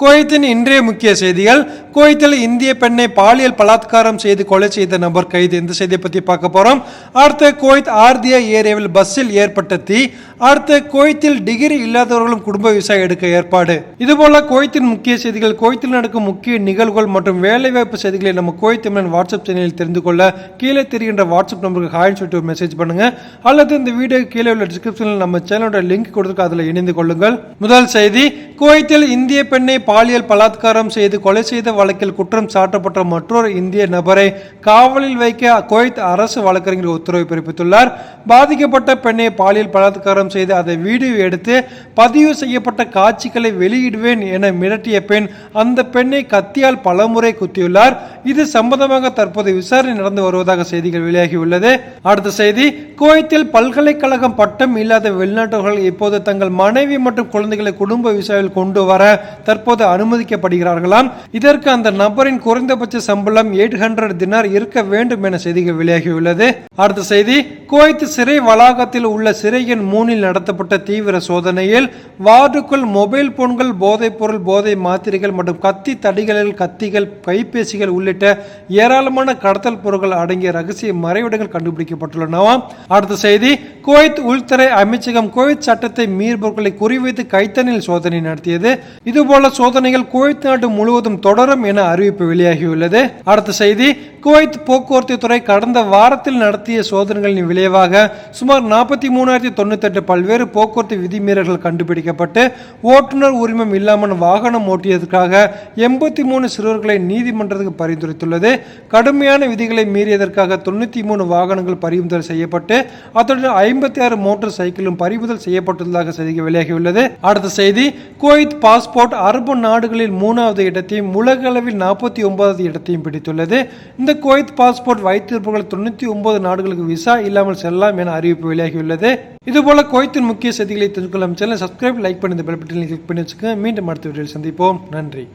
குவைத்தின் இன்றைய முக்கிய செய்திகள். குவைத்தில் இந்திய பெண்ணை பாலியல் பலாத்காரம் செய்து கொலை செய்த நபர் கைது. இந்த செய்தியை பற்றி பார்க்க போகிறோம் அடுத்த குவைத் ஆர்தியா ஏரியாவில் பஸ்ஸில் ஏற்பட்ட தீ அடுத்த குவைத்தில் டிகிரி இல்லாதவர்களும் குடும்ப விசா எடுக்க ஏற்பாடு. இதுபோல குவைத்தின் முக்கிய செய்திகள் குவைத்தில் நடக்கும் முக்கிய நிகழ்வுகள் மற்றும் வேலைவாய்ப்பு செய்திகளை நம்ம குவைத் தமிழன் வாட்ஸ்அப் சேனலில் தெரிந்து கொள்ள கீழே தெரிகின்ற வாட்ஸ்அப் நம்பருக்கு ஹாய்னு சொல்லிட்டு ஒரு மெசேஜ் பண்ணுங்க. அல்லது இந்த வீடியோ கீழே உள்ள டிஸ்கிரிப்ஷனில் நம்ம சேனலோட லிங்க் கொடுத்துருக்கு அதில் இணைந்து கொள்ளுங்கள். முதல் செய்தி குவைத்தில் இந்திய பெண்ணை பாலியல் பலாத்காரம் செய்து கொலை செய்த வழக்கில் குற்றம் சாட்டப்பட்ட மற்றொரு இந்திய நபரை காவலில் வைக்க குவைத் அரசு வழக்கறிஞர் உத்தரவு பிறப்பித்துள்ளார். பாதிக்கப்பட்ட பெண்ணை பாலியல் பலாத்காரம் செய்து அதை வீடியோ எடுத்து பதிவு செய்யப்பட்ட காட்சிகளை வெளியிடுவேன் என மிரட்டிய பெண் அந்த பெண்ணை கத்தியால் பலமுறை குத்தியுள்ளார். இது சம்பந்தமாக தற்போது விசாரணை நடந்து வருவதாக செய்திகள் வெளியாகியுள்ளது. அடுத்த செய்தி குவைத்தில் பல்கலைக்கழகம் பட்டம் இல்லாத வெளிநாட்டவர்கள் இப்போது தங்கள் மனைவி மற்றும் குழந்தைகளை குடும்ப விசாவில் கொண்டு வர தற்போது அனுமதிக்கப்படுகிறார்களாம். இதற்கு அந்த நபரின் குறைந்தபட்ச சம்பளம் எயிட் ஹண்ட்ரட் தினார் இருக்க வேண்டும் என செய்திகள் வெளியாகியுள்ளது. அடுத்த செய்தி குவைத் சிறை வளாகத்தில் உள்ள சிறையின் மூனில் மூணில் நடத்தப்பட்ட தீவிர சோதனையில் வார்டுக்குள் மொபைல் போன்கள் போதைப் பொருள் போதை மாத்திரைகள் மற்றும் கத்தி தடிகளில் கத்திகள் கைபேசிகள் உள்ளிட்ட ஏராளமான கடத்தல் பொருட்கள் அடங்கிய ரகசிய மறைவிடங்கள் கண்டுபிடிக்கப்பட்டுள்ளனவாம் அடுத்த செய்தி குவைத் உள்துறை அமைச்சகம் குவைத் சட்டத்தை மீறுபவர்களை குறிவைத்து கைத்தனில் சோதனை நடத்தியது. இதுபோல சோதனைகள் குவைத் நாடு முழுவதும் தொடரும் என அறிவிப்பு வெளியாகியுள்ளது. அடுத்த செய்தி குவைத் போக்குவரத்து துறை கடந்த வாரத்தில் நடத்திய சோதனைகளின் விளைவாக சுமார் நாற்பத்தி மூணாயிரத்தி தொண்ணூத்தெட்டு பல்வேறு போக்குவரத்து விதிமீறல்கள் கண்டுபிடிக்கப்பட்டு ஓட்டுநர் உரிமம் இல்லாமல் வாகனம் ஓட்டியதற்காக எண்பத்தி மூணு சிறுவர்களை நீதிமன்றத்துக்கு பரிந்துரைத்துள்ளது. கடுமையான விதிகளை மீறியதற்காக தொண்ணூற்றி மூணு வாகனங்கள் பறிமுதல் செய்யப்பட்டு அத்துடன் ஐம்பத்தி ஆறு மோட்டார் சைக்கிளும் பறிமுதல் செய்யப்பட்டுள்ளதாக செய்தி வெளியாகியுள்ளது. அடுத்த செய்தி குவைத் பாஸ்போர்ட் அரபு நாடுகளில் மூணாவது இடத்தையும் உலக அளவில் நாற்பத்தி ஒன்பதாவது இடத்தையும் பிடித்துள்ளது. இந்த குவைத் பாஸ்போர்ட் வைத்திருப்பவர்கள் தொண்ணூற்றி ஒன்பது நாடுகளுக்கு விசா இல்லாமல் செல்லலாம் என அறிவிப்பு வெளியாகியுள்ளது. இதுபோல கோயத்தின் முக்கிய செய்திகளை தெரிந்து கொள்ளும் சேனல் சப்ஸ்கிரைப் லைக் பண்ணி இந்த பெல் பட்டனை கிளிக் பண்ணி வச்சுக்கோங்க. மீண்டும் அடுத்த வீடியோவில் சந்திப்போம். நன்றி.